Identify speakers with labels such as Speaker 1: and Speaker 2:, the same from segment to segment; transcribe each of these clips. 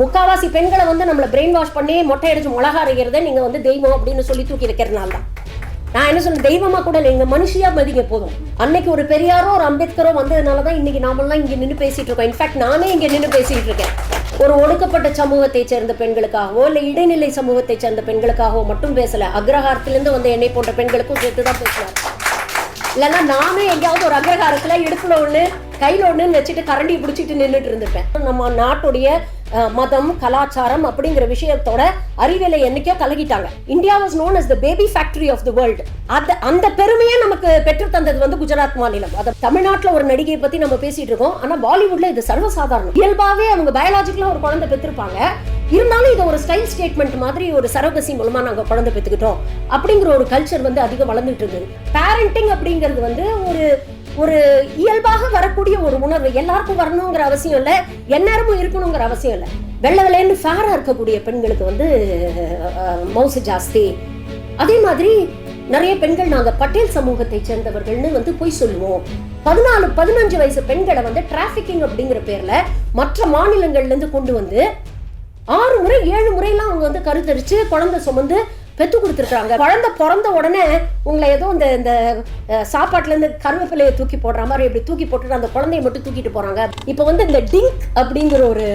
Speaker 1: முக்காவாசி பெண்களை வந்து நம்மளை பிரெயின் வாஷ் பண்ணி மொட்டை அடிச்சு மிளகா அரைகிறத நீங்க வந்து தெய்வம் அப்படின்னு சொல்லி தூக்கி வைக்கிறதுனால தான். நான் என்ன சொல்றேன்? தெய்வமா கூட இல்லை எங்கள் மனுஷியா மதிங்க போதும். அன்னைக்கு ஒரு பெரியாரோ ஒரு அம்பேத்கரோ வந்ததுனால தான் இன்னைக்கு நாமெல்லாம் இங்க நின்று பேசிட்டு இருக்கோம். இன்ஃபேக்ட் நானே இங்க நின்று பேசிட்டு இருக்கேன். ஒரு ஒடுக்கப்பட்ட சமூகத்தை சேர்ந்த பெண்களுக்காகவோ இல்லை இடைநிலை சமூகத்தை சேர்ந்த பெண்களுக்காகவோ மட்டும் பேசல. அக்ரஹாரத்திலிருந்து வந்த என்னை போன்ற பெண்களுக்கும் சேர்த்து தான் பேசுவார் இல்லைன்னா நானே எங்கேயாவது ஒரு அக்ரஹாரத்தில் இடுப்பில் ஒன்று கையில் ஒண்ணுன்னு வச்சுட்டு கரண்டி பிடிச்சிட்டு நின்றுட்டு இருந்திருப்பேன். நம்ம நாட்டுடைய மதம் கலாச்சாரம் அப்படிங்கிற விஷயத்தோட அறிவியலை என்னைக்கோ கலகிட்டாங்க. India was known as the baby factory of the world அந்த அந்த பெருமையை நமக்கு பெற்று தந்தது வந்து குஜராத் மாநிலம். அது தமிழ்நாட்டில் ஒரு நடிகையை பத்தி நம்ம பேசிட்டு இருக்கோம். ஆனா பாலிவுட்ல இது சர்வசாதாரணம். இயல்பாவே அவங்க பயாலாஜிக்கலாக ஒரு குழந்தை பெற்றிருப்பாங்க. இருந்தாலும் இதை ஒரு ஸ்டைல் ஸ்டேட்மெண்ட் மாதிரி ஒரு சரகசி மூலமா நாங்கள் குழந்தை பெற்றுக்கிட்டோம். அப்படிங்கிற ஒரு கல்ச்சர் வந்து அதிகம் வளர்ந்துட்டு இருந்தது. பேரண்டிங் அப்படிங்கிறது வந்து ஒரு ஒரு இயல்பாக வரக்கூடிய ஒரு உணர்வு. எல்லாருக்கும் வரணுங்கிற அவசியம் இல்லை. எந்நேரமும் இருக்கணுங்கிற அவசியம் இல்லை. வெள்ளை வெள்ளைன்னு ஃபேரா இருக்கக்கூடிய பெண்களுக்கு வந்து மவுசு ஜாஸ்தி. அதே மாதிரி நிறைய பெண்கள் நாங்க பட்டேல் சமூகத்தை சேர்ந்தவர்கள்னு வந்து பொய் சொல்லுவோம். பதினாலு பதினஞ்சு வயசு பெண்களை வந்து டிராபிக்கிங் அப்படிங்கிற பேர்ல மற்ற மாநிலங்கள்ல இருந்து கொண்டு வந்து ஆறு முறை ஏழு முறையெல்லாம் அவங்க வந்து கருத்தரிச்சு குழந்தை சுமந்து பெற்று கொடுத்துருக்காங்க குழந்தை பிறந்த உடனே உங்களை ஏதோ இந்த இந்த சாப்பாட்டுலேருந்து சாப்பாட்டுல இருந்து கருவேப்பிலையை தூக்கி போடுற மாதிரி இப்படி தூக்கி போட்டுட்டு அந்த குழந்தைய மட்டும் தூக்கிட்டு போறாங்க. இப்போ வந்து இந்த டிங்க் அப்படிங்கிற ஒரு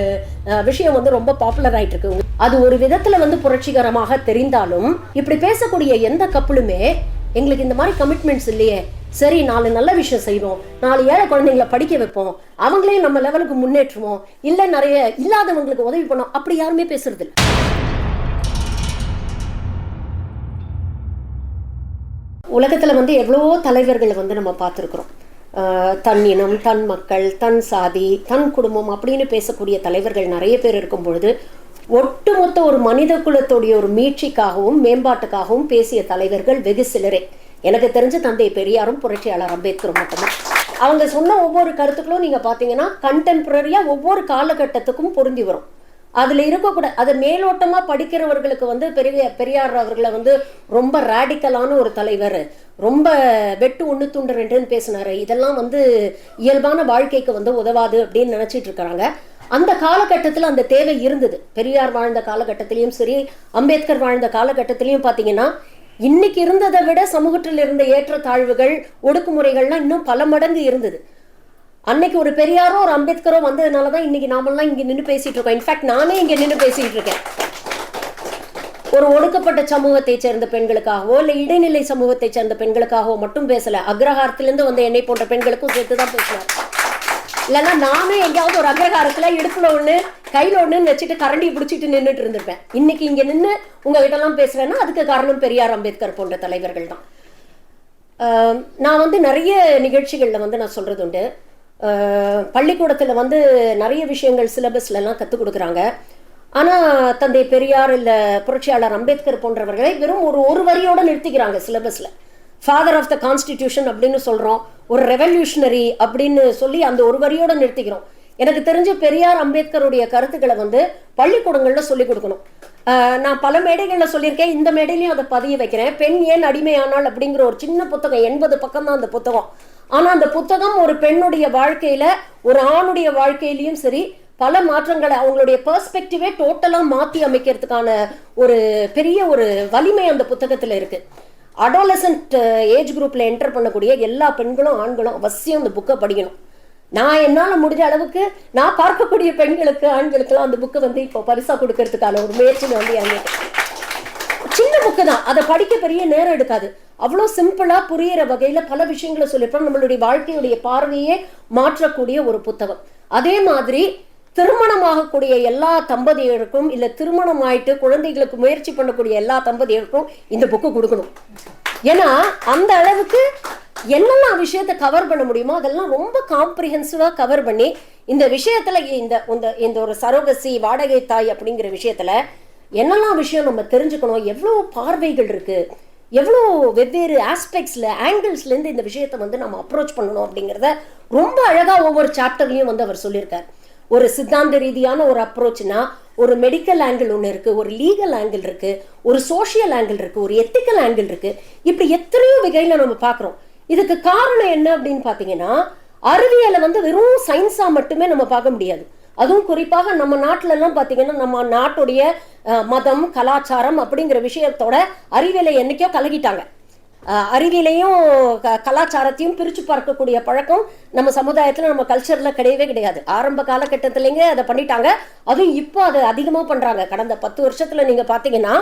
Speaker 1: அஹ், விஷயம் வந்து ரொம்ப பாப்புலர் ஆகிட்டு இருக்கு அது ஒரு விதத்துல வந்து புரட்சிகரமாக தெரிந்தாலும் இப்படி பேசக்கூடிய எந்த கப்பலுமே எங்களுக்கு இந்த மாதிரி கமிட்மெண்ட்ஸ் இல்லையே. சரி நாலு நல்ல விஷயம் செய்வோம். நாலு ஏழை குழந்தைங்களை படிக்க வைப்போம். அவங்களையும் நம்ம லெவலுக்கு முன்னேற்றுவோம். இல்லை நிறைய இல்லாதவங்களுக்கு உதவி பண்ணோம். அப்படி யாருமே பேசுறது இல்லை உலகத்தில் வந்து எவ்வளவோ தலைவர்களை வந்து நம்ம பார்த்துருக்குறோம். தன் இனம் தன் மக்கள் தன் சாதி தன் குடும்பம் அப்படின்னு பேசக்கூடிய தலைவர்கள் நிறைய பேர் இருக்கும் பொழுது ஒட்டுமொத்த ஒரு மனித குலத்துடைய ஒரு மீட்சிக்காகவும் மேம்பாட்டுக்காகவும் பேசிய தலைவர்கள் வெகு சிலரே. எனக்கு தெரிஞ்ச தந்தை பெரியாரும் புரட்சியாளர் அம்பேத்கரும் மட்டும்தான். அவங்க சொன்ன ஒவ்வொரு கருத்துக்களும் நீங்க பாத்தீங்கன்னா கண்டெம்பரரியா ஒவ்வொரு காலகட்டத்துக்கும் பொருந்தி வரும். அதில் இருக்கக்கூட அது மேலோட்டமாக படிக்கிறவர்களுக்கு வந்து பெரிய பெரியார் அவர்களை வந்து ரொம்ப ரேடிக்கலான ஒரு தலைவர். ரொம்ப வெட்டு ஒன்று துண்டு ரெண்டுன்னு பேசினாரு. இதெல்லாம் வந்து இயல்பான வாழ்க்கைக்கு வந்து உதவாது அப்படின்னு நினச்சிட்டு இருக்கிறாங்க அந்த காலகட்டத்தில் அந்த தேவை இருந்தது. பெரியார் வாழ்ந்த காலகட்டத்திலையும் சரி அம்பேத்கர் வாழ்ந்த காலகட்டத்திலையும் பார்த்தீங்கன்னா இன்னைக்கு இருந்ததை விட சமூகத்தில் இருந்த ஏற்றத்தாழ்வுகள் ஒடுக்குமுறைகள்லாம் இன்னும் பல மடங்கு இருந்தது. அன்னைக்கு ஒரு பெரியாரோ ஒரு அம்பேத்கரோ வந்ததுனால தான் இன்னைக்கு நாமெல்லாம் இங்க நின்று பேசிட்டு இருக்கோம். இன்ஃபேக்ட் நானே இங்கே நின்று பேசிட்டு இருக்கேன். ஒரு ஒடுக்கப்பட்ட சமூகத்தை சேர்ந்த பெண்களுக்காகவோ இல்லை இடைநிலை சமூகத்தை சேர்ந்த பெண்களுக்காகவோ மட்டும் பேசல. அக்ரஹாரத்திலிருந்து வந்த என்னை போன்ற பெண்களுக்கும் சேர்த்து தான் பேசினார். இல்லைன்னா நானே எங்கேயாவது ஒரு அக்ரஹாரத்தில் இடுப்புல ஒன்று கையில் ஒண்ணுன்னு வச்சுட்டு கரண்டி பிடிச்சிட்டு நின்றுட்டு இருந்திருப்பேன். இன்னைக்கு இங்க நின்று உங்ககிட்டலாம் பேசுகிறேன்னா அதுக்கு காரணம் பெரியார் அம்பேத்கர் போன்ற தலைவர்கள் தான் நான் வந்து நிறைய நிகழ்ச்சிகளில் வந்து நான் சொல்கிறது உண்டு. பள்ளிக்கூடத்தில் வந்து நிறைய விஷயங்கள் சிலபஸ்லலாம் கற்றுக் கொடுக்குறாங்க. ஆனால் தந்தை பெரியார் இல்லை புரட்சியாளர் அம்பேத்கர் போன்றவர்களை வெறும் ஒரு ஒரு வரியோட நிறுத்திக்கிறாங்க சிலபஸில். ஃபாதர் ஆஃப் த கான்ஸ்டிடியூஷன் அப்படின்னு சொல்கிறோம் ஒரு ரெவல்யூஷனரி அப்படின்னு சொல்லி அந்த ஒரு வரியோட நிறுத்திக்கிறோம். எனக்கு தெரிஞ்ச பெரியார் அம்பேத்கருடைய கருத்துக்களை வந்து பள்ளிக்கூடங்களில் சொல்லிக் கொடுக்கணும். நான் பல மேடைகளில் சொல்லியிருக்கேன். இந்த மேடையிலையும் அதை பதிய வைக்கிறேன். பெண் ஏன் அடிமையானால் அப்படிங்கிற ஒரு சின்ன புத்தகம் எண்பது பக்கம் தான் அந்த புத்தகம். ஆனால் அந்த புத்தகம் ஒரு பெண்ணுடைய வாழ்க்கையில ஒரு ஆணுடைய வாழ்க்கையிலையும் சரி பல மாற்றங்களை அவங்களுடைய பெர்ஸ்பெக்டிவே டோட்டலாக மாற்றி அமைக்கிறதுக்கான ஒரு பெரிய ஒரு வலிமை அந்த புத்தகத்தில் இருக்கு. அடாலசன்ட் ஏஜ் குரூப்ல என்டர் பண்ணக்கூடிய எல்லா பெண்களும் ஆண்களும் அவசியம் அந்த புக்கை படிக்கணும். நான் என்னால் முடிஞ்ச அளவுக்கு நான் பார்க்கக்கூடிய பெண்களுக்கு ஆண்களுக்கெல்லாம் அந்த புக்கை வந்து இப்போ பரிசா கொடுக்கறதுக்கான ஒரு முயற்சியில் வந்து இறங்கிட்டேன் சின்ன புக்கு தான். அதை படிக்க பெரிய நேரம் எடுக்காது. அவ்வளோ சிம்பிளாக புரியிற வகையில் பல விஷயங்களை சொல்லியிருப்போம் நம்மளுடைய வாழ்க்கையுடைய பார்வையே மாற்றக்கூடிய ஒரு புத்தகம். அதே மாதிரி திருமணமாகக்கூடிய எல்லா தம்பதியருக்கும் இல்லை திருமணம் ஆயிட்டு குழந்தைகளுக்கு முயற்சி பண்ணக்கூடிய எல்லா தம்பதியருக்கும் இந்த புக்கு கொடுக்கணும். ஏன்னா அந்த அளவுக்கு என்னெல்லாம் விஷயத்தை கவர் பண்ண முடியுமோ அதெல்லாம் ரொம்ப காம்ப்ரிஹென்சிவாக கவர் பண்ணி இந்த விஷயத்தில் இந்த இந்த இந்த ஒரு சரோகசி வாடகை தாய் அப்படிங்கிற விஷயத்துல என்னெல்லாம் விஷயம் நம்ம தெரிஞ்சுக்கணும் எவ்வளோ பார்வைகள் இருக்குது எவ்வளோ வெவ்வேறு ஆஸ்பெக்ட்ஸில் ஆங்கிள்ஸ்லேருந்து இந்த விஷயத்தை வந்து நம்ம அப்ரோச் பண்ணணும் அப்படிங்கிறத ரொம்ப அழகாக ஒவ்வொரு சாப்டர்லையும் வந்து அவர் சொல்லியிருக்கார். ஒரு சித்தாந்த ரீதியான ஒரு அப்ரோச்னா ஒரு மெடிக்கல் ஆங்கிள் ஒன்று இருக்குது ஒரு லீகல் ஆங்கிள் இருக்குது ஒரு சோஷியல் ஆங்கிள் இருக்குது ஒரு எத்திக்கல் ஆங்கிள் இருக்குது இப்படி எத்தனையோ வகையில் நம்ம பார்க்குறோம். இதுக்கு காரணம் என்ன அப்படின்னு பார்த்தீங்கன்னா அறிவியலை வந்து வெறும் சயின்ஸாக மட்டுமே நம்ம பார்க்க முடியாது. அதுவும் குறிப்பாக நம்ம நாட்டிலலாம் பார்த்தீங்கன்னா நம்ம நாட்டுடைய மதம் கலாச்சாரம் அப்படிங்கிற விஷயத்தோட அறிவியலை என்றைக்கோ கலகிட்டாங்க. அறிவியலையும் க- கலாச்சாரத்தையும் பிரித்து பார்க்கக்கூடிய பழக்கம் நம்ம சமுதாயத்தில் நம்ம கல்ச்சரில் கிடையவே கிடையாது. ஆரம்ப காலகட்டத்திலேங்க அதை பண்ணிட்டாங்க. அதுவும் இப்போ அதை அதிகமாக பண்ணுறாங்க கடந்த பத்து வருஷத்தில் நீங்கள் பார்த்தீங்கன்னா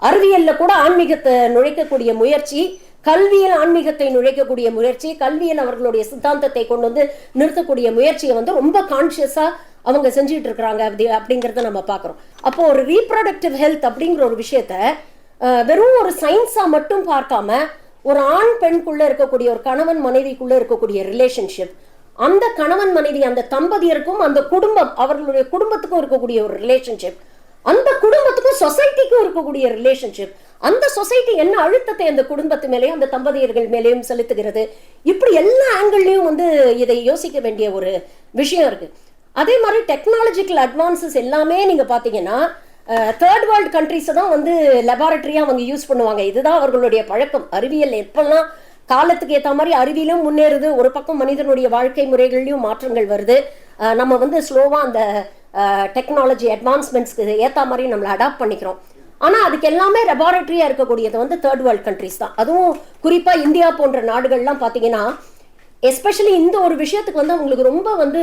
Speaker 1: அறிவியலில் கூட ஆன்மீகத்தை நுழைக்கக்கூடிய முயற்சி கல்வியில் ஆன்மீகத்தை நுழைக்கக்கூடிய முயற்சி கல்வியில் அவர்களுடைய சித்தாந்தத்தை கொண்டு வந்து நிறுத்தக்கூடிய முயற்சியை வந்து ரொம்ப கான்ஷியஸாக அவங்க செஞ்சுட்டு இருக்கிறாங்க அப்படி அப்படிங்கிறத நம்ம பார்க்குறோம். அப்போ ஒரு ரீப்ரொடக்டிவ் ஹெல்த் அப்படிங்கிற ஒரு விஷயத்த வெறும் ஒரு சயின்ஸாக மட்டும் பார்க்காம ஒரு ஆண் பெண்குள்ளே இருக்கக்கூடிய ஒரு கணவன் மனைவிக்குள்ளே இருக்கக்கூடிய ரிலேஷன்ஷிப் அந்த கணவன் மனைவி அந்த தம்பதியருக்கும் அந்த குடும்பம் அவர்களுடைய குடும்பத்துக்கும் இருக்கக்கூடிய ஒரு ரிலேஷன்ஷிப் அந்த குடும்பத்துக்கும் சொசைட்டிக்கும் இருக்கக்கூடிய ரிலேஷன்ஷிப் அந்த சொசைட்டி என்ன அழுத்தத்தை அந்த குடும்பத்து மேலேயும் அந்த தம்பதியர்கள் மேலேயும் செலுத்துகிறது இப்படி எல்லா ஆங்கிள்லையும் வந்து இதை யோசிக்க வேண்டிய ஒரு விஷயம் இருக்குது அதே மாதிரி டெக்னாலஜிக்கல் அட்வான்சஸ் எல்லாமே நீங்கள் பார்த்தீங்கன்னா தேர்ட் வேர்ல்டு கண்ட்ரிஸை தான் வந்து லெபார்டரியாக அவங்க யூஸ் பண்ணுவாங்க. இதுதான் அவர்களுடைய பழக்கம். அறிவியல் எப்பெல்லாம் காலத்துக்கு ஏற்ற மாதிரி அறிவியலும் முன்னேறுது ஒரு பக்கம் மனிதனுடைய வாழ்க்கை முறைகள்லையும் மாற்றங்கள் வருது. நம்ம வந்து ஸ்லோவாக அந்த டெக்னாலஜி அட்வான்ஸ்மெண்ட்ஸ்க்கு ஏற்ற மாதிரி நம்மளை அடாப்ட் பண்ணிக்கிறோம். ஆனால் அதுக்கு எல்லாமே லெபார்டரியாக இருக்கக்கூடியது வந்து தேர்ட் வேர்ல்டு கண்ட்ரிஸ் தான். அதுவும் குறிப்பாக இந்தியா போன்ற நாடுகள்லாம் பார்த்தீங்கன்னா எஸ்பெஷலி இந்த ஒரு விஷயத்துக்கு வந்து அவங்களுக்கு ரொம்ப வந்து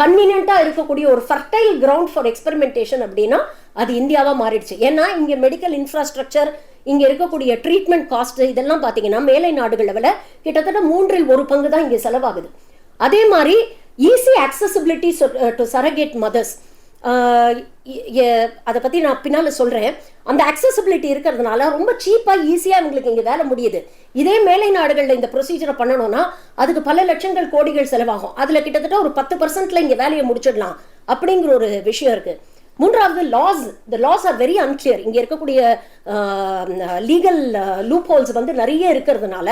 Speaker 1: கன்வீனியண்ட்டாக இருக்கக்கூடிய ஒரு ஃபர்டைல் கிரவுண்ட் ஃபார் எக்ஸ்பெரிமெண்டேஷன் அப்படின்னா அது இந்தியாவாக மாறிடுச்சு. ஏன்னா இங்கே மெடிக்கல் இன்ஃப்ராஸ்ட்ரக்சர் இங்கே இருக்கக்கூடிய ட்ரீட்மெண்ட் காஸ்ட் இதெல்லாம் பார்த்தீங்கன்னா மேலை நாடுகள் லெவலில் கிட்டத்தட்ட மூன்றில் ஒரு பங்கு தான் இங்கே செலவாகுது. அதே மாதிரி easy accessibility to surrogate mothers அதை பற்றி நான் பின்னால் சொல்கிறேன் அந்த அக்சசபிலிட்டி இருக்கிறதுனால ரொம்ப சீப்பாக ஈஸியாக உங்களுக்கு இங்கே வேலை முடியுது. இதே மேலை நாடுகளில் இந்த ப்ரொசீஜரை பண்ணணும்னா அதுக்கு பல லட்சங்கள் கோடிகள் செலவாகும். அதில் கிட்டத்தட்ட ஒரு பத்து பர்சன்ட்ல இங்கே வேலையை முடிச்சிடலாம் அப்படிங்கிற ஒரு விஷயம் இருக்குது மூன்றாவது laws the laws are very unclear இங்கே இருக்கக்கூடிய லீகல் லூப் ஹோல்ஸ் வந்து நிறைய இருக்கிறதுனால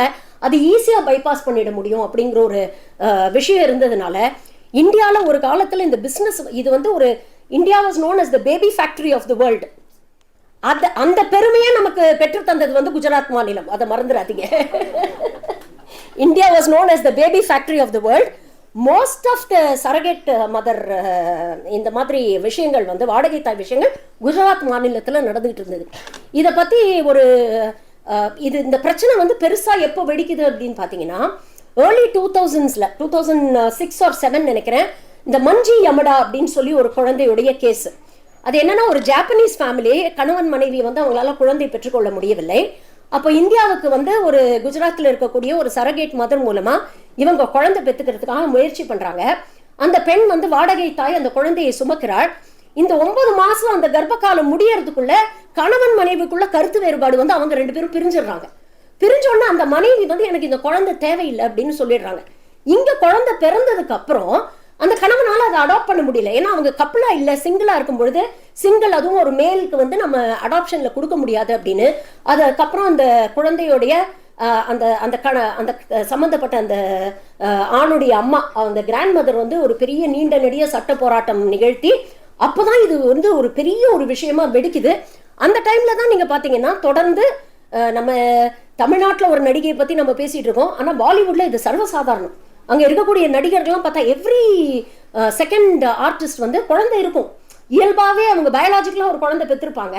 Speaker 1: அது ஈஸியாக பைபாஸ் பண்ணிட முடியும் அப்படிங்கிற ஒரு விஷயம் இருந்ததுனால இந்தியாவில் ஒரு காலத்தில் இந்த பிஸ்னஸ் இது வந்து ஒரு India was known as the baby factory of the world அந்த அந்த பெருமையை நமக்கு பெற்று தந்தது வந்து குஜராத் மாநிலம். அதை மறந்துடாதீங்க. India was known as the baby factory of the world most of the surrogate mother இந்த மாதிரி விஷயங்கள் வந்து வாடகை தாய் விஷயங்கள் குஜராத் மாநிலத்தில் நடந்துகிட்டு இருந்தது. இதை பற்றி ஒரு இது இந்த பிரச்சனை வந்து பெருசாக எப்போ வெடிக்குது அப்படின்னு பார்த்தீங்கன்னா early two தௌசண்ட்ஸில் two thousand six or seven நினைக்கிறேன் இந்த மஞ்சி யமடா அப்படின்னு சொல்லி ஒரு குழந்தையுடைய கேஸ். அது என்னன்னா ஒரு ஜாப்பனீஸ் ஃபேமிலி கணவன் மனைவி வந்து அவங்களால குழந்தை பெற்றுக்கொள்ள முடியவில்லை. அப்போ இந்தியாவுக்கு வந்து ஒரு குஜராத்தில் இருக்கக்கூடிய ஒரு சரகேட் மதர் மூலமா இவங்க குழந்தை பெற்றுக்கிறதுக்காக முயற்சி பண்றாங்க. அந்த பெண் வந்து வாடகை தாய் அந்த குழந்தையை சுமக்கிறாள். இந்த ஒன்பது மாசம் அந்த கர்ப்பகாலம் முடியறதுக்குள்ள கணவன் மனைவிக்குள்ள கருத்து வேறுபாடு வந்து அவங்க ரெண்டு பேரும் பிரிஞ்சிடுறாங்க. பிரிஞ்சோடனே அந்த மனைவி வந்து எனக்கு இந்த குழந்தை தேவையில்லை அப்படின்னு சொல்லிடுறாங்க. இங்க குழந்தை பிறந்ததுக்கு அப்புறம் அந்த கணவனால அதை அடாப்ட் பண்ண முடியல. ஏன்னா அவங்க கப்பலா இல்ல சிங்கிளா இருக்கும் பொழுது சிங்கிள் அதுவும் ஒரு மேலுக்கு வந்து நம்ம அடாப்ஷன்ல கொடுக்க முடியாது அப்படின்னு. அதுக்கப்புறம் அந்த குழந்தையுடைய அந்த அந்த கண அந்த சம்மந்தப்பட்ட அந்த ஆணுடைய அம்மா அந்த கிராண்ட் மதர் வந்து ஒரு பெரிய நீண்ட நெடிய சட்ட போராட்டம் நிகழ்த்தி அப்போதான் இது வந்து ஒரு பெரிய ஒரு விஷயமா வெடிக்குது. அந்த டைம்ல தான் நீங்க பாத்தீங்கன்னா தொடர்ந்து நம்ம தமிழ்நாட்டில் ஒரு நடிகையை பற்றி நம்ம பேசிகிட்டு இருக்கோம். ஆனால் பாலிவுட்டில் இது சர்வசாதாரணம். அங்கே இருக்கக்கூடிய நடிகர்கள்லாம் பார்த்தா எவ்ரி செகண்ட் ஆர்டிஸ்ட் வந்து குழந்தை இருக்கும். இயல்பாகவே அவங்க பயாலாஜிக்கலாக ஒரு குழந்தை பெற்றிருப்பாங்க.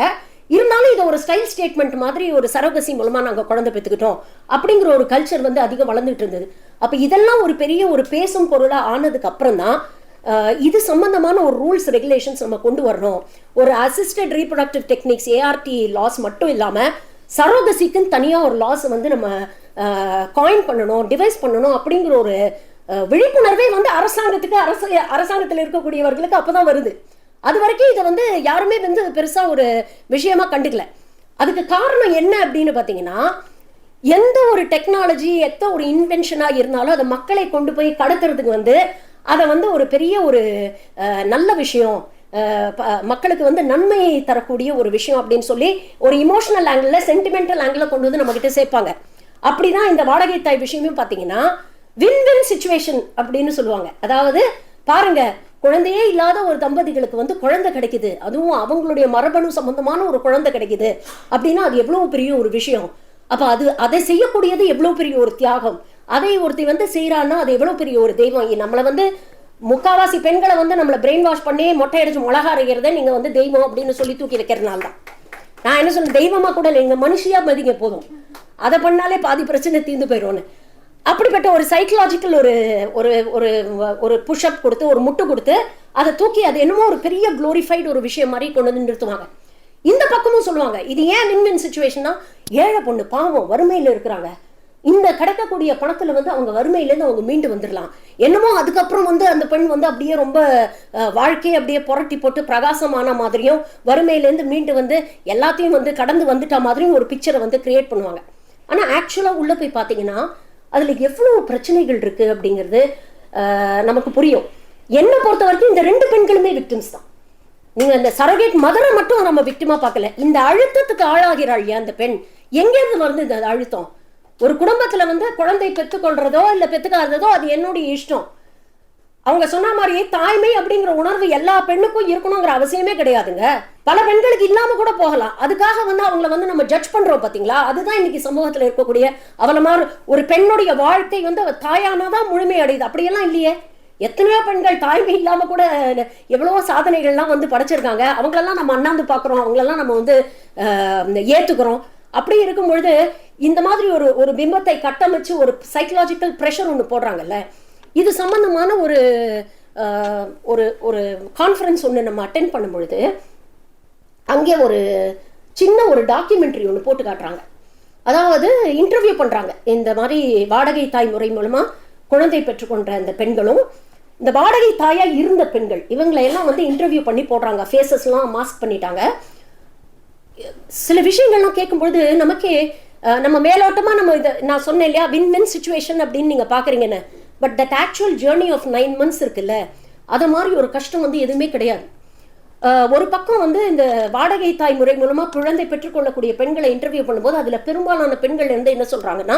Speaker 1: இருந்தாலும் இதை ஒரு ஸ்டைல் ஸ்டேட்மெண்ட் மாதிரி ஒரு சரோகசி மூலமாக நாங்கள் குழந்தை பெற்றுக்கிட்டோம். அப்படிங்கிற ஒரு கல்ச்சர் வந்து அதிகம் வளர்ந்துட்டு இருந்தது. அப்போ இதெல்லாம் ஒரு பெரிய ஒரு பேசும் பொருளாக ஆனதுக்கு அப்புறம் தான் இது சம்பந்தமான ஒரு ரூல்ஸ் ரெகுலேஷன்ஸ் நம்ம கொண்டு வரணும் ஒரு assisted reproductive techniques ART laws மட்டும் இல்லாமல் சரோகசிக்குன்னு தனியாக ஒரு லாஸ் வந்து நம்ம காயின் பண்ணணும் டிவைஸ் பண்ணணும் அப்படிங்கிற ஒரு விழிப்புணர்வே வந்து அரசாங்கத்துக்கு அரசு அரசாங்கத்தில் இருக்கக்கூடியவர்களுக்கு அப்போதான் வருது. அது வரைக்கும் இதை வந்து யாருமே வந்து பெருசாக ஒரு விஷயமா கண்டுக்கல. அதுக்கு காரணம் என்ன அப்படின்னு பார்த்தீங்கன்னா எந்த ஒரு டெக்னாலஜி எந்த ஒரு இன்வென்ஷனாக இருந்தாலும் அதை மக்களை கொண்டு போய் கடத்துறதுக்கு வந்து அதை வந்து ஒரு பெரிய ஒரு நல்ல விஷயம் ப- மக்களுக்கு வந்து நன்மையை தரக்கூடிய ஒரு விஷயம் அப்படின்னு சொல்லி ஒரு இமோஷனல் ஆங்கிளில் சென்டிமெண்டல் ஆங்கிளில் கொண்டு வந்து நம்மக்கிட்ட சேர்ப்பாங்க. அப்படின்னா இந்த வாடகை தாய் விஷயமும் பார்த்தீங்கன்னா வின் வின் சுச்சுவேஷன் அப்படின்னு சொல்லுவாங்க. அதாவது பாருங்க குழந்தையே இல்லாத ஒரு தம்பதிகளுக்கு வந்து குழந்தை கிடைக்குது. அதுவும் அவங்களுடைய மரபணு சம்பந்தமான ஒரு குழந்தை கிடைக்குது. அப்படின்னா அது எவ்வளவு பெரிய ஒரு விஷயம். அப்ப அது அதை செய்யக்கூடியது எவ்வளவு பெரிய ஒரு தியாகம். அதை ஒருத்தி வந்து செய்யறான்னா அது எவ்வளவு பெரிய ஒரு தெய்வம். நம்மளை வந்து முக்காவாசி பெண்களை வந்து நம்மளை பிரெயின் வாஷ் பண்ணி மொட்டை அடிச்சு மிளகா அரைக்கிறத நீங்க வந்து தெய்வம் அப்படின்னு சொல்லி தூக்கி வைக்கிறதுனால தான். நான் என்ன சொல்றேன்? தெய்வமா கூட இல்லை நீங்க மனுஷியா மதிங்க போதும். அதை பண்ணாலே பாதி பிரச்சனை தீர்ந்து போயிடும்னு. அப்படிப்பட்ட ஒரு சைக்கலாஜிக்கல் ஒரு ஒரு ஒரு ஒரு புஷ்அப் கொடுத்து ஒரு முட்டு கொடுத்து அதை தூக்கி அது என்னமோ ஒரு பெரிய க்ளோரிஃபைடு ஒரு விஷயம் மாதிரி கொண்டு வந்து நிறுத்துவாங்க. இந்த பக்கமும் சொல்லுவாங்க இது ஏன் வின் வின் சுச்சுவேஷன்னா ஏழை பொண்ணு பாவம் வறுமையில் இருக்கிறாங்க. இந்த கிடைக்கக்கூடிய பணத்தில் வந்து அவங்க வறுமையிலேருந்து அவங்க மீண்டு வந்துடலாம் என்னமோ அதுக்கப்புறம் வந்து அந்த பெண் வந்து அப்படியே ரொம்ப வாழ்க்கையை அப்படியே புரட்டி போட்டு பிரகாசமான மாதிரியும் வறுமையிலேருந்து மீண்டு வந்து எல்லாத்தையும் வந்து கடந்து வந்துட்ட மாதிரியும் ஒரு பிக்சரை வந்து கிரியேட் பண்ணுவாங்க. ஆனால் ஆக்சுவலாக உள்ளே போய் பார்த்தீங்கன்னா அதில் எவ்வளோ பிரச்சனைகள் இருக்குது அப்படிங்கிறது நமக்கு புரியும். என்னை பொறுத்த வரைக்கும் இந்த ரெண்டு பெண்களுமே விக்டிம்ஸ் தான். நீங்கள் இந்த சரகேட் மதரை மட்டும் நம்ம விக்டிமாக பார்க்கல. இந்த அழுத்தத்துக்கு ஆளாகிறாள் இல்லையா அந்த பெண்? எங்கேருந்து வருது இந்த அழுத்தம். ஒரு குடும்பத்தில் வந்து குழந்தை பெற்றுக்கொள்றதோ இல்லை பெற்றுக்காததோ அது என்னுடைய இஷ்டம். அவங்க சொன்ன மாதிரியே தாய்மை அப்படிங்கிற உணர்வு எல்லா பெண்ணுக்கும் இருக்கணுங்கிற அவசியமே கிடையாதுங்க. பல பெண்களுக்கு இல்லாம கூட போகலாம். அதுக்காக வந்து அவங்கள வந்து நம்ம ஜட்ஜ் பண்றோம் பாத்தீங்களா? அதுதான் இன்னைக்கு சமூகத்துல இருக்கக்கூடிய அவள மாதிரி ஒரு பெண்ணுடைய வாழ்க்கை வந்து அவ தாயானாதான் முழுமை அடையுது அப்படியெல்லாம் இல்லையே. எத்தனையோ பெண்கள் தாய்மை இல்லாம கூட எவ்வளவோ சாதனைகள்லாம் வந்து படைச்சிருக்காங்க. அவங்களெல்லாம் நம்ம அண்ணாந்து பார்க்குறோம் அவங்களெல்லாம் நம்ம வந்து ஏத்துக்கிறோம். அப்படி இருக்கும் பொழுது இந்த மாதிரி ஒரு ஒரு பிம்பத்தை கட்டமைச்சு ஒரு சைக்கலாஜிக்கல் ப்ரெஷர் ஒன்று போடுறாங்கல்ல. இது சம்பந்தமான ஒரு ஒரு ஒரு கான்ஃபரன்ஸ் ஒன்று நம்ம அட்டென்ட் பண்ணும் பொழுது அங்கே ஒரு சின்ன ஒரு டாக்குமெண்ட்ரி ஒன்று போட்டு காட்டுறாங்க. அதாவது இன்டர்வியூ பண்ணுறாங்க இந்த மாதிரி வாடகை தாய் முறை மூலமாக குழந்தை பெற்றுக்கொண்ட அந்த பெண்களும் இந்த வாடகை தாயாக இருந்த பெண்கள் இவங்களை எல்லாம் வந்து இன்டர்வியூ பண்ணி போடுறாங்க. ஃபேஸஸ்லாம் மாஸ்க் பண்ணிட்டாங்க. சில விஷயங்கள்லாம் கேட்கும்பொழுது நமக்கே நம்ம மேலோட்டமாக நம்ம இதை நான் சொன்னேன் இல்லையா? வின் வின் சுச்சுவேஷன் அப்படின்னு நீங்கள் பார்க்குறீங்கன்னு but that actual journey of nine months இருக்குல்ல அதை மாதிரி ஒரு கஷ்டம் வந்து எதுவுமே கிடையாது. ஒரு பக்கம் வந்து இந்த வாடகை தாய் முறை மூலமாக குழந்தை பெற்றுக்கொள்ளக்கூடிய பெண்களை இன்டர்வியூ பண்ணும்போது அதில் பெரும்பாலான பெண்கள் வந்து என்ன சொல்கிறாங்கன்னா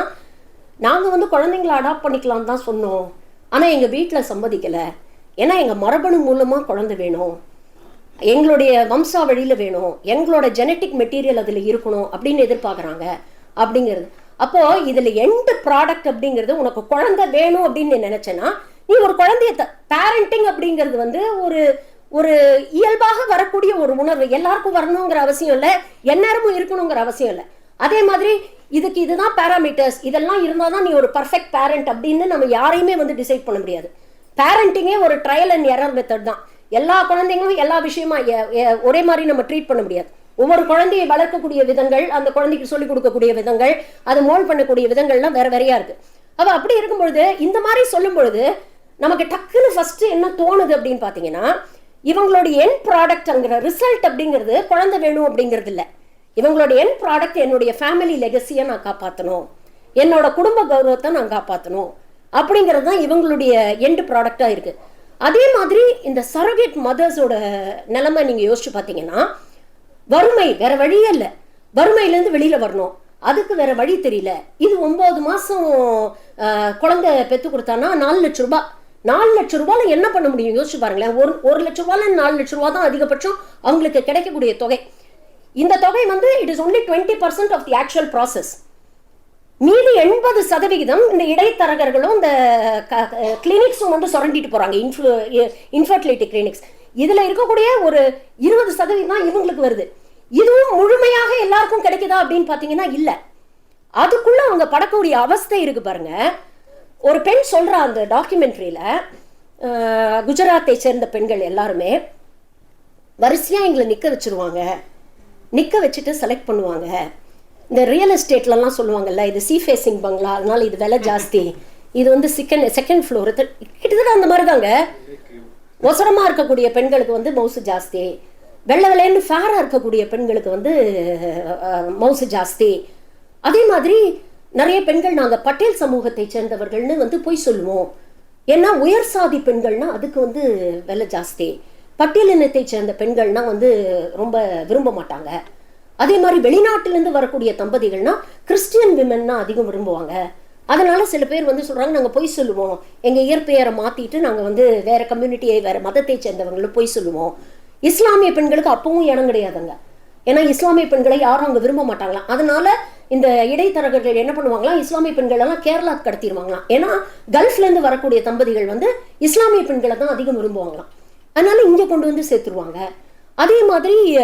Speaker 1: நாங்கள் வந்து குழந்தைங்களை அடாப்ட் பண்ணிக்கலாம் தான் சொன்னோம். ஆனால் எங்கள் வீட்டில் சம்மதிக்கலை. ஏன்னா எங்கள் மரபணு மூலமாக குழந்தை வேணும். எங்களுடைய வம்சா வழியில் வேணும். எங்களோட ஜெனட்டிக் மெட்டீரியல் அதில் இருக்கணும். அப்படின்னு எதிர்பார்க்குறாங்க. அப்படிங்கிறது. அப்போ இதுல எண்ட் ப்ராடக்ட் அப்படிங்கிறது உனக்கு குழந்தை வேணும் அப்படின்னு நீ நினைச்சேன்னா நீ ஒரு குழந்தைய பேரண்டிங் அப்படிங்கிறது வந்து ஒரு ஒரு இயல்பாக வரக்கூடிய ஒரு உணர்வு. எல்லாருக்கும் வரணுங்கிற அவசியம் இல்லை எந்நேரமும் இருக்கணுங்கிற அவசியம் இல்லை. அதே மாதிரி இதுக்கு இதுதான் பேராமீட்டர்ஸ் இதெல்லாம் இருந்தால் தான் நீ ஒரு பர்ஃபெக்ட் பேரண்ட் அப்படின்னு நம்ம யாரையுமே வந்து டிசைட் பண்ண முடியாது. பேரண்டிங்கே ஒரு ட்ரையல் அண்ட் எரர் மெத்தட் தான். எல்லா குழந்தைங்களும் எல்லா விஷயமா ஒரே மாதிரி நம்ம ட்ரீட் பண்ண முடியாது. ஒவ்வொரு குழந்தையை வளர்க்கக்கூடிய விதங்கள் அந்த குழந்தைக்கு சொல்லிக் கொடுக்கக்கூடிய விதங்கள் அது மோல் பண்ணக்கூடிய விதங்கள்லாம் வேற வேறையா இருக்கு. அப்ப அப்படி இருக்கும் பொழுது இந்த மாதிரி சொல்லும் பொழுது நமக்கு டக்குன்னு ஃபர்ஸ்ட் என்ன தோணுது அப்படின்னு பாத்தீங்கன்னா இவங்களுடைய என் ப்ராடக்ட்ங்கிற ரிசல்ட் அப்படிங்கிறது குழந்தை வேணும் அப்படிங்கிறது இல்லை. இவங்களோட என் ப்ராடக்ட் என்னுடைய ஃபேமிலி லெகசியை நான் காப்பாற்றணும் என்னோட குடும்ப கௌரவத்தை நான் காப்பாற்றணும் அப்படிங்கிறது தான் இவங்களுடைய எண்டு ப்ராடக்டாக இருக்குது அதே மாதிரி இந்த சரோகேட் மதர்ஸோட நிலைமை நீங்கள் யோசிச்சு பார்த்தீங்கன்னா வறுமை வேற வழியே இல்லை. வறுமையிலேருந்து வெளியில வரணும். அதுக்கு வேற வழி தெரியல. இது ஒன்பது மாசம் குழந்தை பெற்று கொடுத்தானா நாலு லட்ச ரூபாய் நாலு லட்ச ரூபாயில என்ன பண்ண முடியும்? யோசிச்சு பாருங்களேன். ஒரு ஒரு லட்ச ரூபாயில நாலு லட்ச ரூபா தான் அதிகபட்சம் அவங்களுக்கு கிடைக்கக்கூடிய தொகை. இந்த தொகை வந்து it is only twenty percent of the actual process மீதி எண்பது சதவிகிதம் இந்த இடைத்தரகர்களும் இந்த கிளினிக்ஸும் வந்து சுரண்டிட்டு போறாங்க. இன்ஃபு இன்ஃபர்டிலிட்டி கிளினிக்ஸ் இதுல இருக்கக்கூடிய ஒரு இருபது சதவீதம் தான் இவங்களுக்கு வருது. இதுவும் முழுமையாக எல்லாருக்கும் கிடைக்குதா அப்படின்னு பாத்தீங்கன்னா இல்ல. அதுக்குள்ள அவங்க படக்கூடிய அவஸ்தை இருக்கு பாருங்க. ஒரு பெண் சொல்றா அந்த டாக்குமெண்ட்ரியில குஜராத்தை சேர்ந்த பெண்கள் எல்லாருமே வரிசையா எங்களை நிக்க வச்சிருவாங்க. நிக்க வச்சுட்டு செலக்ட் பண்ணுவாங்க. இந்த ரியல் எஸ்டேட்லலாம் சொல்லுவாங்கல்ல இது சி ஃபேசிங் பங்களா அதனால இது விலை ஜாஸ்தி. இது வந்து செகண்ட் செகண்ட் ஃப்ளோர் கிட்டத்தட்ட அந்த மாதிரி தாங்க ஒசரமா இருக்கக்கூடிய பெண்களுக்கு வந்து மவுசு ஜாஸ்தி. வெள்ளை வெள்ளைன்னு ஃபேராக இருக்கக்கூடிய பெண்களுக்கு வந்து மவுசு ஜாஸ்தி. அதே மாதிரி நிறைய பெண்கள் நாங்கள் பட்டேல் சமூகத்தை சேர்ந்தவர்கள்னு வந்து போய் சொல்லுவோம். ஏன்னா உயர் சாதி பெண்கள்னா அதுக்கு வந்து வெலை ஜாஸ்தி. பட்டியல் இனத்தை சேர்ந்த பெண்கள்னா வந்து ரொம்ப விரும்ப மாட்டாங்க. அதே மாதிரி வெளிநாட்டிலேருந்து வரக்கூடிய தம்பதிகள்னா கிறிஸ்டியன் விமன்னா அதிகம் விரும்புவாங்க. அதனால் சில பேர் வந்து சொல்கிறாங்க நாங்கள் பொய் சொல்லுவோம். எங்கள் இயற்பெயரை மாற்றிட்டு நாங்கள் வந்து வேறு கம்யூனிட்டியை வேறு மதத்தை சேர்ந்தவங்களும் பொய் சொல்லுவோம். இஸ்லாமிய பெண்களுக்கு அப்பவும் இடம் கிடையாதுங்க. ஏன்னா இஸ்லாமிய பெண்களை யாரும் அங்கே விரும்ப மாட்டாங்களாம். அதனால் இந்த இடைத்தரகர்கள் என்ன பண்ணுவாங்களாம்? இஸ்லாமிய பெண்களெல்லாம் கேரளாவுக்கு கேரளா கடத்திடுவாங்களாம். ஏன்னா கல்ஃப்லேருந்து வரக்கூடிய தம்பதிகள் வந்து இஸ்லாமிய பெண்களை தான் அதிகம் விரும்புவாங்களாம். அதனால் இங்கே கொண்டு வந்து சேர்த்துருவாங்க. அதே மாதிரி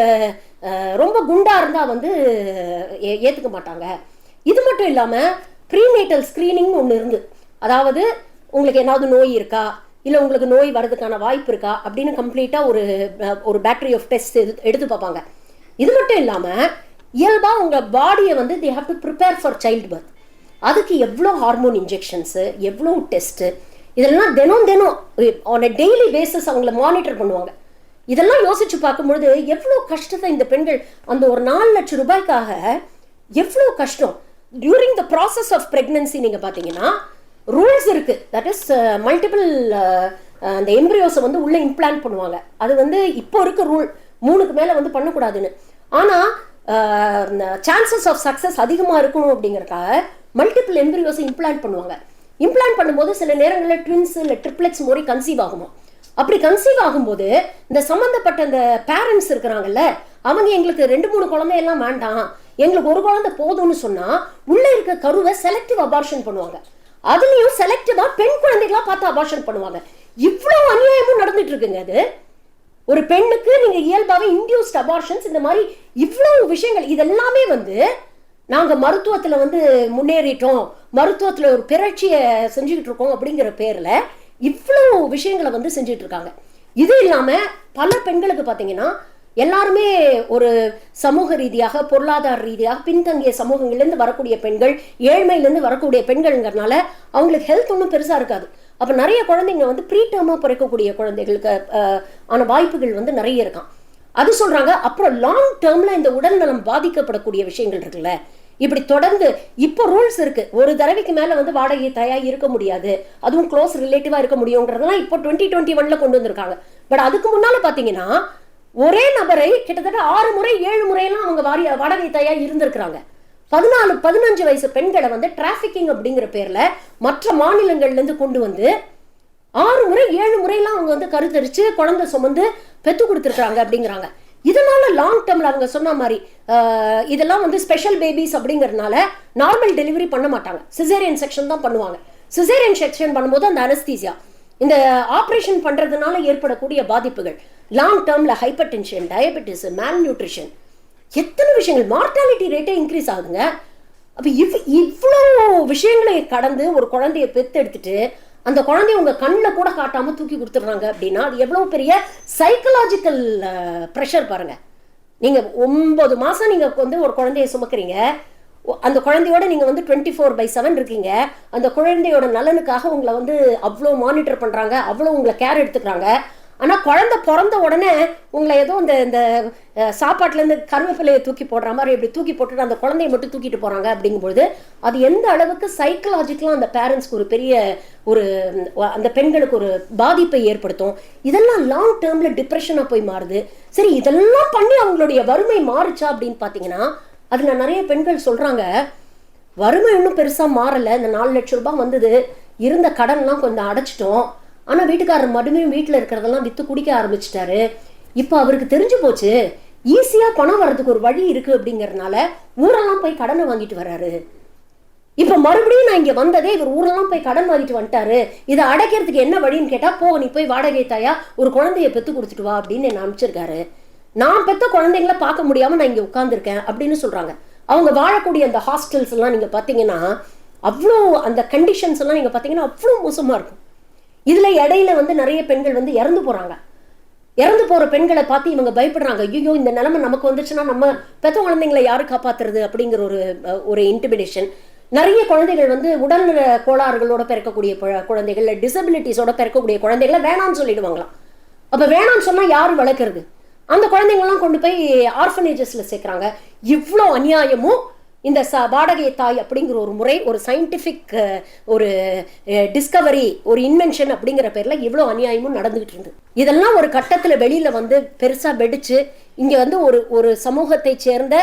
Speaker 1: ரொம்ப குண்டாக இருந்தால் வந்து ஏ- மாட்டாங்க. இது மட்டும் இல்லாமல் ப்ரீநேட்டல் ஸ்க்ரீனிங்னு ஒன்று இருந்து. அதாவது உங்களுக்கு ஏதாவது நோய் இருக்கா? இல்லை உங்களுக்கு நோய் வர்றதுக்கான வாய்ப்பு இருக்கா? அப்படின்னு கம்ப்ளீட்டாக ஒரு ஒரு பேட்டரி ஆஃப் டெஸ்ட் எடுத்து பார்ப்பாங்க. இது மட்டும் இல்லாமல் இயல்பாக உங்கள் பாடியை வந்து they have to prepare for child birth அதுக்கு எவ்வளோ ஹார்மோன் இன்ஜெக்ஷன்ஸு எவ்வளோ டெஸ்ட்டு இதெல்லாம் தினம் தினம் ஆன் அ டெய்லி பேசிஸ் அவங்கள மானிட்டர் பண்ணுவாங்க. இதெல்லாம் யோசிச்சு பார்க்கும்பொழுது எவ்வளோ கஷ்டத்தை இந்த பெண்கள் அந்த ஒரு நாலு லட்சம் ரூபாய்க்காக எவ்வளோ கஷ்டம் during the process of pregnancy நீங்கள் பார்த்தீங்கன்னா ரூல்ஸ் இருக்குது தட் இஸ் மல்டிபிள் அந்த எம்ப்ரியோஸை வந்து உள்ளே இம்ப்ளான்ட் பண்ணுவாங்க. அது வந்து இப்போ இருக்க ரூல் மூணுக்கு மேலே வந்து பண்ணக்கூடாதுன்னு. ஆனால் சான்சஸ் ஆஃப் சக்ஸஸ் அதிகமாக இருக்கணும் அப்படிங்கிறக்காக மல்டிபிள் எம்ப்ரியோஸை இம்ப்ளான்ட் பண்ணுவாங்க. இம்ப்ளான்ட் பண்ணும்போது சில நேரங்களில் ட்வின்ஸ் இல்லை ட்ரிப்ளெக்ஸ் மாதிரி கன்சீவ் ஆகுமா அப்படி கன்சீவ் ஆகும்போது இந்த சம்மந்தப்பட்ட இந்த பேரண்ட்ஸ் இருக்கிறாங்கல்ல அவங்க எங்களுக்கு ரெண்டு மூணு குழந்தையெல்லாம் வேண்டாம். எங்களுக்கு ஒரு குழந்தை போதும்னு சொன்னா உள்ள இருக்க கருவை செலக்டிவ் அபார்ஷன் பண்ணுவாங்க. அதுலயும் செலக்டிவா பெண் குழந்தைகளா பார்த்து அபார்ஷன் பண்ணுவாங்க. இவ்வளவு அநியாயமும் நடந்துட்டு இருக்குங்க அது. ஒரு பெண்ணுக்கு நீங்க இயல்பாவே இன்டியூஸ்ட் அபார்ஷன்ஸ் இந்த மாதிரி இவ்வளவு விஷயங்கள் இதெல்லாமே வந்து நாங்க மருத்துவத்துல வந்து முன்னேறிட்டோம். மருத்துவத்துல ஒரு பிறழ்ச்சியை செஞ்சுக்கிட்டு இருக்கோம் அப்படிங்கிற பேர்ல இவ்வளவு விஷயங்களை வந்து செஞ்சுட்டு இருக்காங்க. இது இல்லாம பல பெண்களுக்கு பாத்தீங்கன்னா எல்லாருமே ஒரு சமூக ரீதியாக பொருளாதார ரீதியாக பின்தங்கிய சமூகங்கள்லேருந்து வரக்கூடிய பெண்கள் ஏழ்மையிலேருந்து வரக்கூடிய பெண்கள்ங்கிறனால அவங்களுக்கு ஹெல்த் ஒன்றும் பெருசாக இருக்காது. அப்போ நிறைய குழந்தைங்க வந்து ப்ரீ டேர்மாக பிறக்கக்கூடிய குழந்தைகளுக்கு ஆன வாய்ப்புகள் வந்து நிறைய இருக்கான் அது சொல்றாங்க அப்புறம் லாங் டேர்மில் இந்த உடல்நலம் பாதிக்கப்படக்கூடிய விஷயங்கள் இருக்குல்ல? இப்படி தொடர்ந்து இப்போ ரூல்ஸ் இருக்கு. ஒரு தடவைக்கு மேலே வந்து வாடகை தாயா இருக்க முடியாது. அதுவும் க்ளோஸ் ரிலேட்டிவாக இருக்க முடியுங்கிறதெல்லாம் இப்போ டுவெண்ட்டி டுவெண்ட்டி ஒன்ல கொண்டு வந்திருக்காங்க. பட் அதுக்கு முன்னால் பார்த்தீங்கன்னா ஒரே நபரை கிட்டத்தட்ட ஆறு முறை ஏழு முறையெல்லாம் அவங்க வாரிய வாடகை தயார் இருந்திருக்கிறாங்க. பதினாலு பதினஞ்சு வயசு பெண்களை வந்து டிராஃபிக்கிங் அப்படிங்கிற பேர்ல மற்ற மாநிலங்கள்லேருந்து கொண்டு வந்து ஆறு முறை ஏழு முறையெல்லாம் அவங்க வந்து கருத்தரிச்சு குழந்தை சுமந்து பெத்து கொடுத்துருக்காங்க அப்படிங்கிறாங்க. இதனால லாங் டேர்ம்ல அவங்க சொன்ன மாதிரி இதெல்லாம் வந்து ஸ்பெஷல் பேபிஸ் அப்படிங்கிறதுனால நார்மல் டெலிவரி பண்ண மாட்டாங்க. சிசேரியன் செக்ஷன் தான் பண்ணுவாங்க. சிசேரியன் செக்ஷன் பண்ணும்போது அந்த அனஸ்தீசியா இந்த ஆப்ரேஷன் பண்றதுனால ஏற்படக்கூடிய பாதிப்புகள். லாங் டேர்மில் hypertension diabetes malnutrition எத்தனை விஷயங்கள்? மார்டாலிட்டி ரேட்டே இன்க்ரீஸ் ஆகுதுங்க அப்போ இவ் இவ்வளோ விஷயங்களை கடந்து ஒரு குழந்தைய பெத்தெடுத்துட்டு அந்த குழந்தைய உங்கள் கண்ணில் கூட காட்டாமல் தூக்கி கொடுத்துட்றாங்க அப்படின்னா அது எவ்வளோ பெரிய சைக்கலாஜிக்கல் ப்ரெஷர் பாருங்கள் நீங்கள் ஒன்பது மாதம் நீங்கள் வந்து ஒரு குழந்தைய சுமக்கிறீங்க. அந்த குழந்தையோட நீங்கள் வந்து டுவெண்ட்டி ஃபோர் பை செவன் இருக்கீங்க. அந்த குழந்தையோட நலனுக்காக உங்களை வந்து அவ்வளோ மானிட்டர் பண்ணுறாங்க அவ்வளோ உங்களை கேர் எடுத்துக்கிறாங்க. ஆனால் குழந்தை பிறந்த உடனே உங்களை ஏதோ இந்த இந்த சாப்பாட்டிலேருந்து கருவேப்பிலையை தூக்கி போடுற மாதிரி இப்படி தூக்கி போட்டுட்டு அந்த குழந்தைய மட்டும் தூக்கிட்டு போகிறாங்க அப்படிங்கும்போது அது எந்த அளவுக்கு சைக்கலாஜிக்கலாக அந்த பேரண்ட்ஸ்க்கு ஒரு பெரிய ஒரு அந்த பெண்களுக்கு ஒரு பாதிப்பை ஏற்படுத்தும்? இதெல்லாம் லாங் டேர்மில் டிப்ரெஷனாக போய் மாறுது. சரி இதெல்லாம் பண்ணி அவங்களுடைய வறுமை மாறுச்சா அப்படின்னு பார்த்தீங்கன்னா அதுல நிறைய பெண்கள் சொல்கிறாங்க வறுமை இன்னும் பெருசாக மாறலை. இந்த நாலு லட்சம் ரூபாய் வந்தது. இருந்த கடன்லாம் கொஞ்சம் அடைச்சிட்டோம். ஆனால் வீட்டுக்காரர் மறுபடியும் வீட்டில் இருக்கிறதெல்லாம் விற்று குடிக்க ஆரம்பிச்சிட்டாரு. இப்போ அவருக்கு தெரிஞ்சு போச்சு ஈஸியாக பணம் வர்றதுக்கு ஒரு வழி இருக்கு அப்படிங்கறதுனால ஊரெல்லாம் போய் கடனை வாங்கிட்டு வர்றாரு. இப்போ மறுபடியும் நான் இங்கே வந்ததே இவர் ஊரெல்லாம் போய் கடன் வாங்கிட்டு வந்துட்டாரு. இதை அடைக்கிறதுக்கு என்ன வழின்னு கேட்டால் போ நீ போய் வாடகை தாயா ஒரு குழந்தைய பெற்று கொடுத்துட்டு வா அப்படின்னு என்ன அனுப்பிச்சிருக்காரு நான் பெற்ற குழந்தைங்கள பார்க்க முடியாமல் நான் இங்கே உட்காந்துருக்கேன் அப்படின்னு சொல்கிறாங்க அவங்க வாழக்கூடிய அந்த ஹாஸ்டல்ஸ் எல்லாம் நீங்கள் பார்த்தீங்கன்னா அவ்வளோ அந்த கண்டிஷன்ஸ் எல்லாம் நீங்கள் பார்த்தீங்கன்னா அவ்வளோ மோசமாக இருக்கும். இதுல இடையில வந்து நிறைய பெண்கள் வந்து இறந்து போறாங்க. இறந்து போற பெண்களை பார்த்து இவங்க பயப்படுறாங்க. ஐயோ இந்த நிலைமை நமக்கு வந்துச்சுன்னா நம்ம பெத்த குழந்தைங்களை யாரு காப்பாத்துறது அப்படிங்கிற ஒரு ஒரு இன்டிமிடேஷன் நிறைய குழந்தைகள் வந்து உடல்நல கோளாறுகளோட பிறக்கக்கூடிய குழந்தைகள் டிசபிலிட்டிஸோட பிறக்கக்கூடிய குழந்தைகளை வேணாம்னு சொல்லிடுவாங்களாம். அப்போ வேணாம்னு சொன்னால் யார் வளர்க்கறது? அந்த குழந்தைங்கள்லாம் கொண்டு போய் ஆர்ஃபனேஜஸ்ல சேர்க்குறாங்க. இவ்வளோ அநியாயமும் இந்த ச வாடகை தாய் அப்படிங்கிற ஒரு முறை ஒரு சயின்டிஃபிக் ஒரு டிஸ்கவரி ஒரு இன்வென்ஷன் அப்படிங்கிற பேரில் இவ்வளோ அநியாயமும் நடந்துகிட்டு இருந்து. இதெல்லாம் ஒரு கட்டத்தில் வெளியில் வந்து பெருசாக வெடிச்சு இங்கே வந்து ஒரு ஒரு சமூகத்தை சேர்ந்த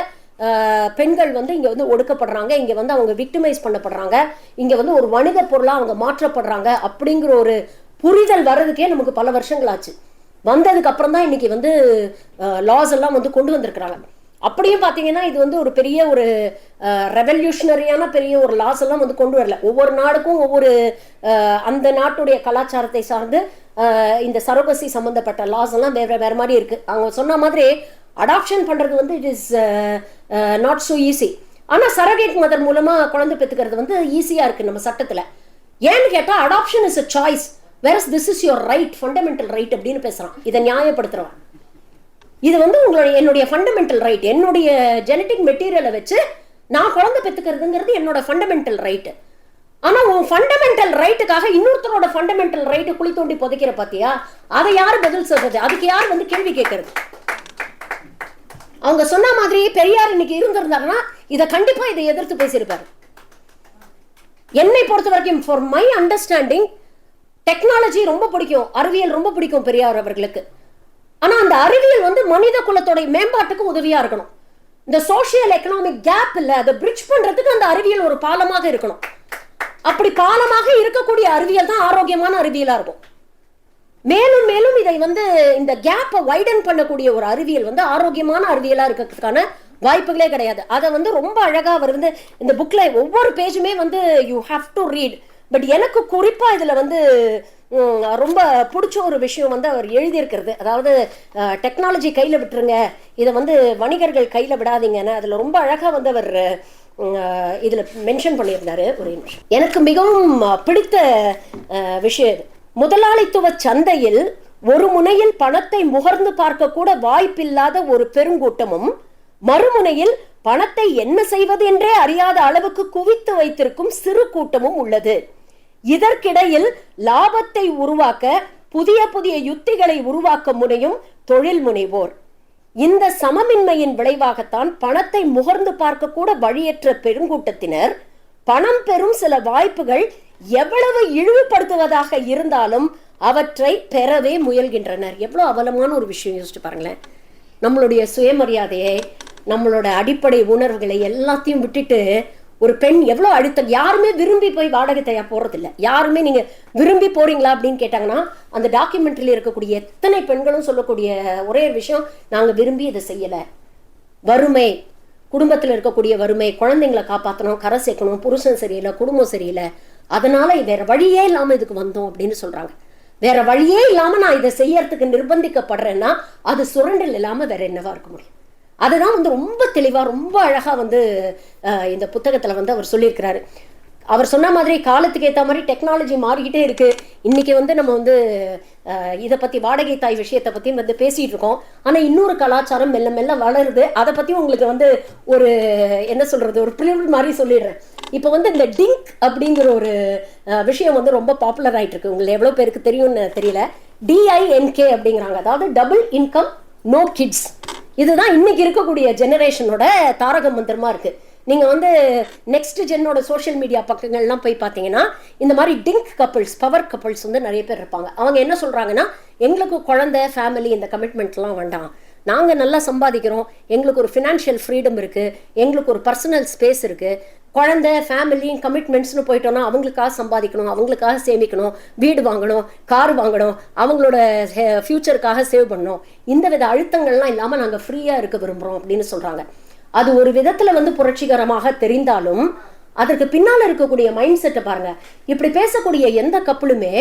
Speaker 1: பெண்கள் வந்து இங்கே வந்து ஒடுக்கப்படுறாங்க இங்கே வந்து அவங்க விக்டிமைஸ் பண்ணப்படுறாங்க இங்கே வந்து ஒரு வணிக பொருளாக அவங்க மாற்றப்படுறாங்க அப்படிங்கிற ஒரு புரிதல் வர்றதுக்கே நமக்கு பல வருஷங்கள் ஆச்சு. வந்ததுக்கு அப்புறம் தான் இன்னைக்கு வந்து லாஸ் எல்லாம் வந்து கொண்டு வந்திருக்கிறாங்க. அப்படியும் பார்த்தீங்கன்னா இது வந்து ஒரு பெரிய ஒரு ரெவல்யூஷனரியான பெரிய ஒரு லாஸ் எல்லாம் வந்து கொண்டு வரல. ஒவ்வொரு நாடுக்கும் ஒவ்வொரு அந்த நாட்டுடைய கலாச்சாரத்தை சார்ந்து இந்த சரோகசி சம்பந்தப்பட்ட லாஸ் எல்லாம் வேற வேற மாதிரி இருக்கு. அவங்க சொன்ன மாதிரி அடாப்ஷன் பண்றது வந்து it is not so easy ஆனால் சரகேட் மதர் மூலமாக குழந்தை பெத்துக்கிறது வந்து ஈஸியாக இருக்குது நம்ம சட்டத்தில். ஏன்னு கேட்டால் adoption is a choice whereas this is your right fundamental right அப்படின்னு பேசுகிறான் இதை நியாயப்படுத்துகிறான் இது வந்து உங்களுடைய என்னுடைய ஃபண்டமெண்டல் ரைட் என்னுடைய ஜெனட்டிக் மெட்டீரியலை வச்சு நான் குழந்தை பெற்றுக்கிறதுங்கிறது என்னோட ஃபண்டமெண்டல் ரைட்டு ஆனால் உன் ஃபண்டமெண்டல் ரைட்டுக்காக இன்னொருத்தரோட ஃபண்டமெண்டல் ரைட்டு குழி தோண்டி புதைக்கிற பார்த்தியா அதை யார் பதில் சொல்றது? அதுக்கு யார் வந்து கேள்வி கேட்கறது? அவங்க சொன்ன மாதிரி பெரியார் இன்னைக்கு இருந்திருந்தாருன்னா இதை கண்டிப்பாக இதை எதிர்த்து பேசியிருப்பாரு. என்னை பொறுத்த வரைக்கும் ஃபார் மை அண்டர்ஸ்டாண்டிங் டெக்னாலஜி ரொம்ப பிடிக்கும். அறிவியல் ரொம்ப பிடிக்கும் பெரியார் அவர்களுக்கு. ஆனால் அந்த அறிவியல் வந்து மனித குலத்தோடைய மேம்பாட்டுக்கு உதவியாக இருக்கணும். இந்த சோஷியல் எக்கனாமிக் கேப் இல்லை அதை பிரிட்ஜ் பண்ணுறதுக்கு அந்த அறிவியல் ஒரு பாலமாக இருக்கணும். அப்படி பாலமாக இருக்கக்கூடிய அறிவியல் தான் ஆரோக்கியமான அறிவியலாக இருக்கும். மேலும் மேலும் இதை வந்து இந்த கேப்பை வைடன் பண்ணக்கூடிய ஒரு அறிவியல் வந்து ஆரோக்கியமான அறிவியலாக இருக்கிறதுக்கான வாய்ப்புகளே கிடையாது. அதை வந்து ரொம்ப அழகாக அவர் வந்து இந்த புக்கில் ஒவ்வொரு பேஜுமே வந்து you have to read but எனக்கு குறிப்பாக இதில் வந்து ரொம்ப பிடிச்ச ஒரு விஷயம் வந்து அவர் எழுதியிருக்கிறது. அதாவது டெக்னாலஜி கையில் விட்டுருங்க. இதை வந்து வணிகர்கள் கையில் விடாதீங்கன்னு. அதில் ரொம்ப அழகாக வந்து அவர் இதில் மென்ஷன் பண்ணியிருந்தாரு ஒரே நிமிஷம். எனக்கு மிகவும் பிடித்த விஷயம் இது. முதலாளித்துவ சந்தையில் ஒரு முனையில் பணத்தை முகர்ந்து பார்க்க கூட வாய்ப்பில்லாத ஒரு பெருங்கூட்டமும் மறுமுனையில் பணத்தை என்ன செய்வது என்றே அறியாத அளவுக்கு குவித்து வைத்திருக்கும் சிறு கூட்டமும் உள்ளது. இதற்கிடையில் லாபத்தை உருவாக்க புதிய புதிய யுத்திகளை உருவாக்க முனையும் தொழில் முனைவோர். இந்த சமமின்மையின் விளைவாகத்தான் பணத்தை முகர்ந்து பார்க்க கூட வழியற்ற பெருங்கூட்டத்தினர் பணம் பெறும் சில வாய்ப்புகள் எவ்வளவு இழிவுபடுத்துவதாக இருந்தாலும் அவற்றை பெறவே முயல்கின்றனர். எவ்வளவு அவலமான ஒரு விஷயம் யோசிச்சு பாருங்களேன். நம்மளுடைய சுயமரியாதையை நம்மளோட அடிப்படை உணர்வுகளை எல்லாத்தையும் விட்டுட்டு ஒரு பெண் எவ்வளோ அழுத்தம் யாருமே விரும்பி போய் வாடகை தயா போறதில்ல. யாருமே நீங்க விரும்பி போறீங்களா அப்படின்னு கேட்டாங்கன்னா அந்த டாக்குமெண்ட்ரியில் இருக்கக்கூடிய எத்தனை பெண்களும் சொல்லக்கூடிய ஒரே விஷயம் நாங்க விரும்பி இதை செய்யலை. வறுமை குடும்பத்தில் இருக்கக்கூடிய வறுமை குழந்தைங்களை காப்பாற்றணும் கரை சேர்க்கணும் புருஷன் சரியில்லை குடும்பம் சரியில்லை. அதனால வேற வழியே இல்லாமல் இதுக்கு வந்தோம் அப்படின்னு சொல்றாங்க. வேற வழியே இல்லாமல் நான் இதை செய்யறதுக்கு நிர்பந்திக்கப்படுறேன்னா அது சுரண்டல் இல்லாமல் வேற என்னவா இருக்க முடியும்? அதுதான் வந்து ரொம்ப தெளிவாக ரொம்ப அழகாக வந்து இந்த புத்தகத்தில் வந்து அவர் சொல்லியிருக்கிறாரு. அவர் சொன்ன மாதிரி காலத்துக்கு ஏற்ற மாதிரி டெக்னாலஜி மாறிக்கிட்டே இருக்குது இன்னைக்கு வந்து நம்ம வந்து இதை பற்றி வாடகை தாய் விஷயத்தை பற்றியும் வந்து பேசிகிட்டு இருக்கோம். ஆனால் இன்னொரு கலாச்சாரம் மெல்ல மெல்ல வளருது. அதை பற்றி உங்களுக்கு வந்து ஒரு என்ன சொல்கிறது ஒரு பிரிவில் மாதிரி சொல்லிடுறேன். இப்போ வந்து இந்த டிங்க் அப்படிங்கிற ஒரு விஷயம் வந்து ரொம்ப பாப்புலர் ஆகிட்டு இருக்கு உங்களுக்கு எவ்வளோ பேருக்கு தெரியும்னு தெரியல. டிஐஎன்கே அப்படிங்கிறாங்க. அதாவது டபுள் இன்கம் நோ கிட்ஸ் இதுதான் இன்னைக்கு இருக்கக்கூடிய ஜெனரேஷனோட தாரக மந்திரமா இருக்கு. நீங்க வந்து நெக்ஸ்ட் ஜென்னோட சோஷியல் மீடியா பக்கங்கள்லாம் போய் பார்த்தீங்கன்னா இந்த மாதிரி டிங்க் கப்பிள்ஸ் பவர் கப்பிள்ஸ் வந்து நிறைய பேர் இருப்பாங்க. அவங்க என்ன சொல்றாங்கன்னா எங்களுக்கு குழந்தை ஃபேமிலி இந்த கமிட்மெண்ட்லாம் வேண்டாம். நாங்கள் நல்லா சம்பாதிக்கிறோம். எங்களுக்கு ஒரு ஃபினான்ஷியல் ஃப்ரீடம் இருக்குது எங்களுக்கு ஒரு பர்சனல் ஸ்பேஸ் இருக்குது குழந்தை ஃபேமிலி கமிட்மெண்ட்ஸ்னு போயிட்டோம்னா அவங்களுக்காக சம்பாதிக்கணும் அவங்களுக்காக சேமிக்கணும் வீடு வாங்கணும் கார் வாங்கணும் அவங்களோட ஃப்யூச்சருக்காக சேவ் பண்ணணும். இந்த வித அழுத்தங்கள்லாம் இல்லாமல் நாங்கள் ஃப்ரீயாக இருக்க விரும்புகிறோம் அப்படின்னு சொல்கிறாங்க அது ஒரு விதத்தில் வந்து புரட்சிகரமாக தெரிந்தாலும் அதற்கு பின்னால் இருக்கக்கூடிய மைண்ட் செட்டை பாருங்கள் இப்படி பேசக்கூடிய எந்த கப்பலுமே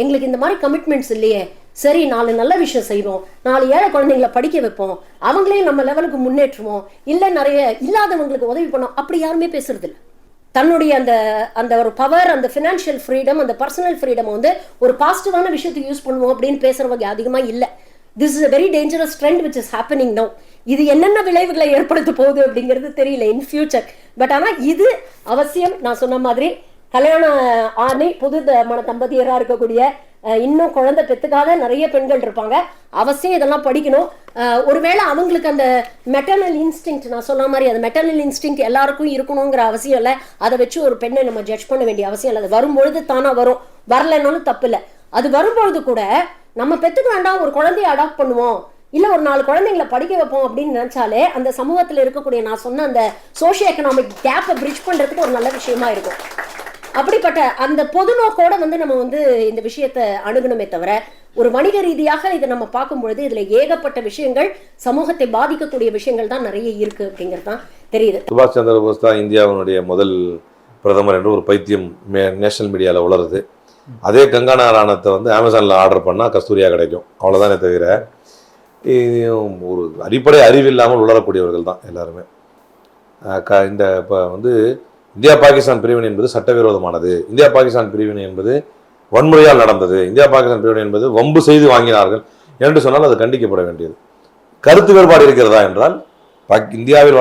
Speaker 1: எங்களுக்கு இந்த மாதிரி கமிட்மெண்ட்ஸ் இல்லையே. சரி நாலு நல்ல விஷயம் செய்வோம் நாலு ஏழை குழந்தைங்களை படிக்க வைப்போம். அவங்களையும் நம்ம லெவலுக்கு முன்னேற்றுவோம். இல்லை நிறைய இல்லாதவங்களுக்கு உதவி பண்ணோம். அப்படி யாருமே பேசுறது இல்லை. தன்னுடைய அந்த அந்த ஒரு பவர் அந்த ஃபினான்ஷியல் ஃப்ரீடம் அந்த பர்சனல் ஃப்ரீடம் வந்து ஒரு பாசிட்டிவான விஷயத்துக்கு யூஸ் பண்ணுவோம் அப்படின்னு பேசுறவங்க அதிகமாக இல்லை. This is a very dangerous trend which is happening no இது என்னென்ன விளைவுகளை ஏற்படுத்த போகுது அப்படிங்கிறது தெரியல இன் ஃபியூச்சர் பட் ஆனால் இது அவசியம். நான் சொன்ன மாதிரி கல்யாண ஆணை புது த- மன தம்பதியராக இருக்கக்கூடிய இன்னும் குழந்தை பெற்றுக்காத நிறைய பெண்கள் இருப்பாங்க. அவசியம் இதெல்லாம் படிக்கணும். ஒருவேளை அவங்களுக்கு அந்த மெட்டர்னல் இன்ஸ்டிங் நான் சொன்ன மாதிரி அந்த மெட்டர்னல் இன்ஸ்டிங் எல்லாருக்கும் இருக்கணுங்கிற அவசியம் இல்லை. அதை வச்சு ஒரு பெண்ணை நம்ம ஜட்ஜ் பண்ண வேண்டிய அவசியம் இல்லை. அது வரும்பொழுது தானாக வரும். வரலைன்னாலும் தப்பு இல்லை. அது வரும்பொழுது கூட நம்ம பெற்றுக்க வேண்டாம் ஒரு குழந்தைய அடாப்ட் பண்ணுவோம். இல்லை ஒரு நாலு குழந்தைங்களை படிக்க வைப்போம் அப்படின்னு நினச்சாலே அந்த சமூகத்தில் இருக்கக்கூடிய நான் சொன்ன அந்த சோஷியோ எக்கனாமிக் கேப்பை பிரிட்ஜ் பண்ணுறதுக்கு ஒரு நல்ல விஷயமா இருக்கும். அப்படிப்பட்ட அந்த பொது நோக்கோட வந்து நம்ம வந்து இந்த விஷயத்தை அணுகணுமே தவிர ஒரு வணிக ரீதியாக இதை நம்ம பார்க்கும் பொழுது இதுல ஏகப்பட்ட விஷயங்கள் சமூகத்தை பாதிக்கக்கூடிய விஷயங்கள் தான் நிறைய இருக்கு அப்படிங்கிறது தான் தெரியுது.
Speaker 2: சுபாஷ் சந்திர போஸ் தான் இந்தியாவினுடைய முதல் பிரதமர் என்று ஒரு பைத்தியம் நேஷனல் மீடியாவில் உளருது. அதே கங்கானா ராணத்தை வந்து அமேசானில் ஆர்டர் பண்ணால் கஸ்தூரியா கிடைக்கும். அவ்வளோதானே தவிர இது ஒரு அடிப்படை அறிவு இல்லாமல் உளரக்கூடியவர்கள் தான் எல்லாருமே. க இந்த இப்போ வந்து இந்தியா பாகிஸ்தான் பிரிவினை என்பது சட்டவிரோதமானது. இந்தியா பாகிஸ்தான் பிரிவினை என்பது வன்முறையால் நடந்தது. இந்தியா பாகிஸ்தான் பிரிவினை என்பது வம்பு செய்து வாங்கினார்கள் என்று சொன்னால் அது கண்டிக்கப்பட வேண்டியது. கருத்து வேறுபாடு இருக்கிறதா என்றால் இந்தியாவில்